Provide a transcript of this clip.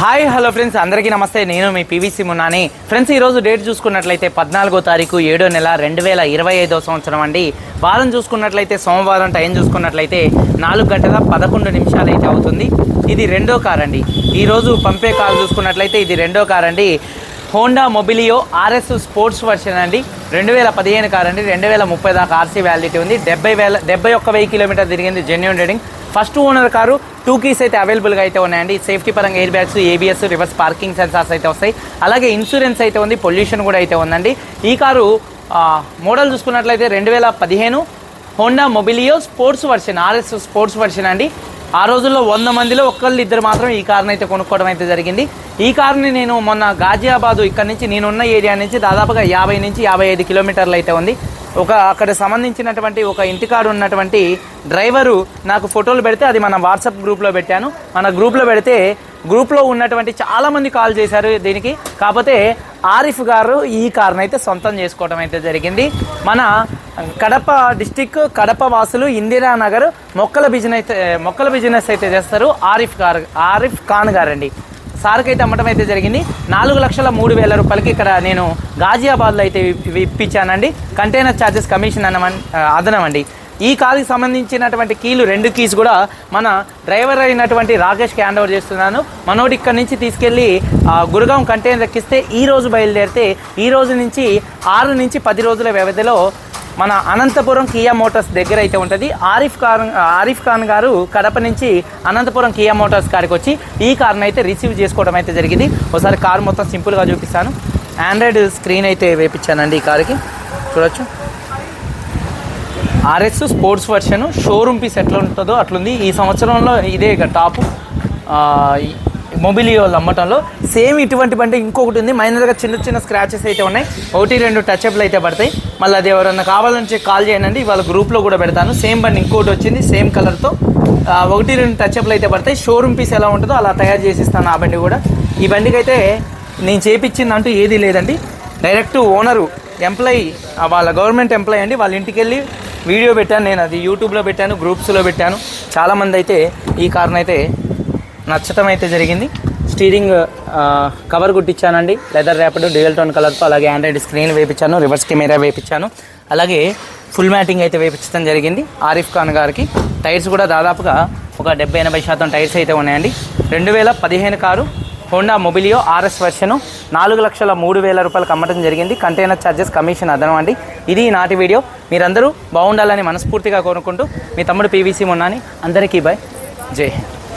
Hi hello friends. అందరికీ నమస్తే. నేను మీ పీవీసీ మున్నాని ఫ్రెండ్స్ ఈరోజు డేట్ చూసుకున్నట్లయితే పద్నాలుగో తారీఖు ఏడో నెల రెండు వేల ఇరవై ఐదో సంవత్సరం అండి. వారం చూసుకున్నట్లయితే సోమవారం టైం చూసుకున్నట్లయితే నాలుగు గంటల పదకొండు నిమిషాలు అయితే అవుతుంది. ఇది రెండో కార్ అండి. ఈరోజు పంపే కార్ చూసుకున్నట్లయితే ఇది రెండో కార్ అండి. Honda Mobilio RS sports version అండి. రెండు వేల పదిహేను కార్ అండి. రెండు వేల ముప్పై దాకా ఆర్సీ వ్యాలిడిటీ ఉంది. డెబ్బై వేల డెబ్బై ఒక్క వెయ్యి కిలోమీటర్ తిరిగింది genuine rating first owner car two keys అయితే అవైలబుల్గా అయితే ఉన్నాయండి. సేఫ్టీ పరంగా air bags ABS reverse parking sensors అయితే వస్తాయి. అలాగే ఇన్సూరెన్స్ అయితే ఉంది. పొల్యూషన్ కూడా అయితే ఉందండి. ఈ కారు మోడల్ చూసుకున్నట్లయితే రెండు వేల పదిహేను Honda Mobilio sports version RS sports version అండి. ఆ రోజుల్లో వంద మందిలో ఒక్కళ్ళు ఇద్దరు మాత్రం ఈ కార్ని అయితే కొనుక్కోవడం అయితే జరిగింది. ఈ కార్ని నేను మొన్న గాజియాబాదు ఇక్కడ నుంచి నేనున్న ఏరియా నుంచి దాదాపుగా యాభై నుంచి యాభై ఐదు కిలోమీటర్లు అయితే ఉంది. ఒక అక్కడ సంబంధించినటువంటి ఒక ఇంటికాడు ఉన్నటువంటి డ్రైవరు నాకు ఫోటోలు పెడితే అది మన వాట్సాప్ గ్రూప్లో పెట్టాను. మన గ్రూప్లో పెడితే గ్రూప్లో ఉన్నటువంటి చాలామంది కాల్ చేశారు దీనికి. కాకపోతే ఆరిఫ్ గారు ఈ కార్ని అయితే సొంతం చేసుకోవడం అయితే జరిగింది. మన కడప డిస్టిక్ కడప వాసులు ఇందిరానగర్ మొక్కల బిజినెస్ మొక్కల బిజినెస్ అయితే చేస్తారు. ఆరిఫ్ గారు ఆరిఫ్ ఖాన్ గారండి. సార్కి అయితే అమ్మటం అయితే జరిగింది. నాలుగు లక్షల మూడు వేల రూపాయలకి ఇక్కడ నేను గాజియాబాద్లో అయితే ఇప్పించానండి కంటైనర్ ఛార్జెస్ కమిషన్ అన్న అదనమండి. ఈ కాల్కి సంబంధించినటువంటి కీలు రెండు కీస్ కూడా మన డ్రైవర్ అయినటువంటి రాకేష్కి హ్యాండ్ ఓవర్ చేస్తున్నాను. మనోడు ఇక్కడ నుంచి తీసుకెళ్ళి గురుగాం కంటైనర్ ఎక్కిస్తే ఈ రోజు బయలుదేరితే ఈ రోజు నుంచి ఆరు నుంచి పది రోజుల వ్యవధిలో మన అనంతపురం కియా మోటార్స్ దగ్గర అయితే ఉంటుంది. ఆరిఫ్ ఖాన్ ఆరిఫ్ ఖాన్ గారు కడప నుంచి అనంతపురం కియా మోటార్స్ కాడికి వచ్చి ఈ కార్ని అయితే రిసీవ్ చేసుకోవడం అయితే జరిగింది. ఒకసారి కార్ మొత్తం సింపుల్గా చూపిస్తాను. ఆండ్రాయిడ్ స్క్రీన్ అయితే వేపించానండి ఈ కార్కి. చూడొచ్చు. RS sports version showroom piece ఎట్లా ఉంటుందో అట్లుంది. ఈ సంవత్సరంలో ఇదే ఇక టాప్ మొబిలియో అమ్మటంలో సేమ్ ఇటువంటి బండి ఇంకొకటి ఉంది. మైనర్గా చిన్న చిన్న స్క్రాచెస్ అయితే ఉన్నాయి. ఒకటి రెండు టచ్అప్లు అయితే పడతాయి. మళ్ళీ అది ఎవరన్నా కావాలని చెప్పి కాల్ చేయండి. వాళ్ళ గ్రూప్లో కూడా పెడతాను. సేమ్ బండి ఇంకోటి వచ్చింది సేమ్ కలర్తో ఒకటి రెండు టచ్అప్లు అయితే పడతాయి. షోరూమ్ పీస్ ఎలా ఉంటుందో అలా తయారు చేసి ఇస్తాను ఆ బండి కూడా. ఈ బండికి అయితే నేను చేపించిందంటూ ఏది లేదండి. డైరెక్ట్ ఓనరు ఎంప్లాయీ వాళ్ళ గవర్నమెంట్ ఎంప్లాయీ అండి. వాళ్ళ ఇంటికి వెళ్ళి వీడియో పెట్టాను. నేను అది యూట్యూబ్లో పెట్టాను గ్రూప్స్లో పెట్టాను. చాలామంది అయితే ఈ కార్ని అయితే నచ్చటం అయితే జరిగింది. స్టీరింగ్ కవర్ కుట్టించానండి. లెదర్ ర్యాపిడ్ డ్యూయల్ టోన్ కలర్తో అలాగే ఆండ్రాయిడ్ స్క్రీన్ వేపించాను రివర్స్ కెమెరా వేపించాను అలాగే ఫుల్ మ్యాటింగ్ అయితే వేపించడం జరిగింది. ఆరిఫ్ ఖాన్ గారికి. టైర్స్ కూడా దాదాపుగా ఒక డెబ్బై ఎనభై శాతం టైర్స్ అయితే ఉన్నాయండి. రెండు వేల పదిహేను car Honda Mobilio RS version నాలుగు లక్షల మూడు వేల రూపాయలకు అమ్మటం జరిగింది. కంటైనర్ ఛార్జెస్ కమిషన్ అదనం అండి. ఇది నాటి వీడియో. మీరందరూ బాగుండాలని మనస్ఫూర్తిగా కోరుకుంటూ మీ తమ్ముడు పీవీసీ మొన్నాని. అందరికీ బాయ్ జై